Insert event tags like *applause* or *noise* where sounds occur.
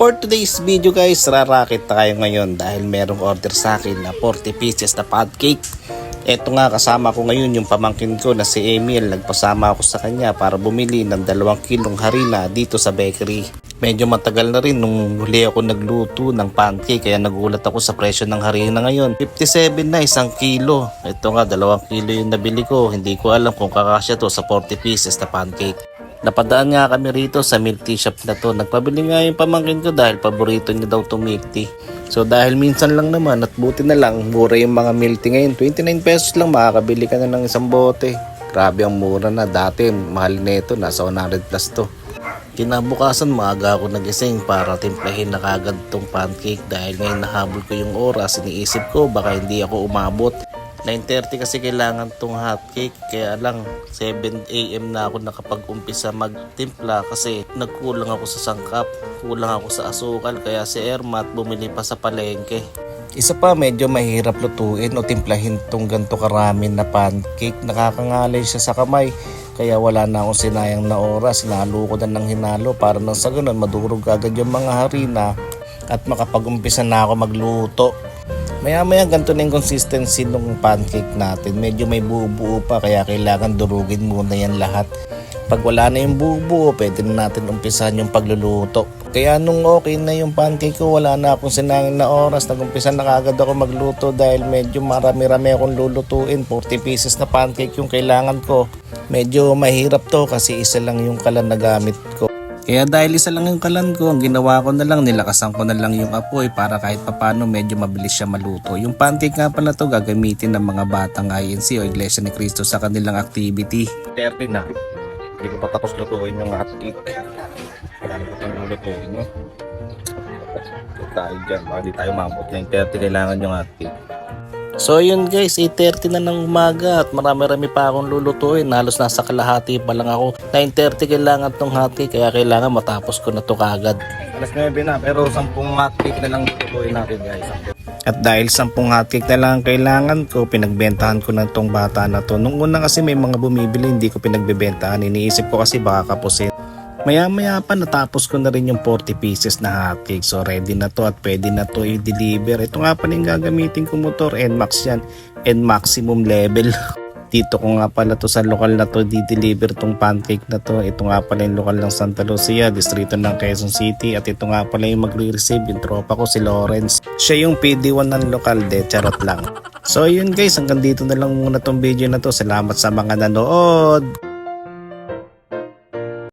for today's video guys, rarakit tayo ngayon dahil merong order sa akin na 40 pieces na pancake. Ito nga kasama ko ngayon yung pamangkin ko na si Emil. Nagpasama ako sa kanya para bumili ng dalawang kilong harina dito sa bakery. Medyo matagal na rin nung huli ako nagluto ng pancake kaya nagulat ako sa presyo ng harina ngayon. 57 na isang kilo. Ito nga dalawang kilo yung nabili ko. Hindi ko alam kung kakasya to sa 40 pieces na pancake. Napadaan nga kami rito sa milk tea shop na to. Nagpabili nga yung pamangkin ko dahil paborito niya daw to milk tea. So dahil minsan lang naman at buti na lang, mura yung mga milk tea ngayon. 29 pesos lang makakabili ka na ng isang bote. Grabe ang mura na. Dati mahal nito, nasa 100 plus to. Kinabukasan maaga ako nagising para timplahin na kagad tong pancake dahil ngayon nahabol ko yung oras. Iniisip ko baka hindi ako umabot. 9.30 kasi kailangan tong hotcake kaya lang 7am na ako nakapag-umpisa magtimpla kasi nagkulang ako sa sangkap, kulang ako sa asukal kaya si Ermat bumili pa sa palengke. Isa pa medyo mahirap lutuin o timplahin tong ganto karami na pancake. Nakakangalay siya sa kamay kaya wala na akong sinayang na oras. Hinalo ko na ng hinalo para nang sa ganun madurog agad yung mga harina at makapag-umpisa na ako magluto. Maya maya ganito na yung consistency ng pancake natin. Medyo may buo-buo pa kaya kailangan durugin muna yan lahat. Pag wala na yung buo-buo, pwede na natin umpisahan yung pagluluto. Kaya nung okay na yung pancake ko, wala na akong sinangin na oras. Nagumpisa na kagad ako magluto dahil medyo marami-rami akong lulutuin. 40 pieces na pancake yung kailangan ko. Medyo mahirap to kasi isa lang yung kalan na gamit ko. Kaya dahil isa lang yung kalan ko, ang ginawa ko na lang, nilakasan ko na lang yung apoy para kahit papano medyo mabilis siya maluto. Yung pancake nga pala to gagamitin ng mga batang INC o Iglesia ni Cristo sa kanilang activity. 30 na. Hindi ko pa tapos lutuin yung hot cake. Kaya ko itong lulutuin no? Ito tayo dyan, baka di tayo mabot. 9.30 kailangan yung cake. So yun guys, 8.30 na ng umaga at marami-rami pa akong lulutuin. Halos nasa kalahati pa lang ako. 9.30 kailangan tong hotcake kaya kailangan matapos ko na to kagad. Alas 9 na pero 10 hotcake na lang lulutuin natin guys. At dahil 10 hotcake na lang ang kailangan ko, pinagbentahan ko na tong bata na to. Nung una kasi may mga bumibili, hindi ko pinagbebentahan. Iniisip ko kasi baka kapusin. Maya maya pa natapos ko na rin yung 40 pieces na hotcake. So ready na to at pwede na to i-deliver. Ito nga pala yung gagamitin ko motor. NMAX yan. N maximum level. *laughs* Dito ko nga pala to sa lokal na to di-deliver tong pancake na to. Ito nga pala yung lokal ng Santa Lucia, distrito ng Quezon City. At ito nga pala yung magre-receive yung tropa ko si Lawrence. Siya yung PD1 ng lokal de, charot lang. *laughs* So yun guys, hanggang dito na lang muna tong video na to. Salamat sa mga nanood.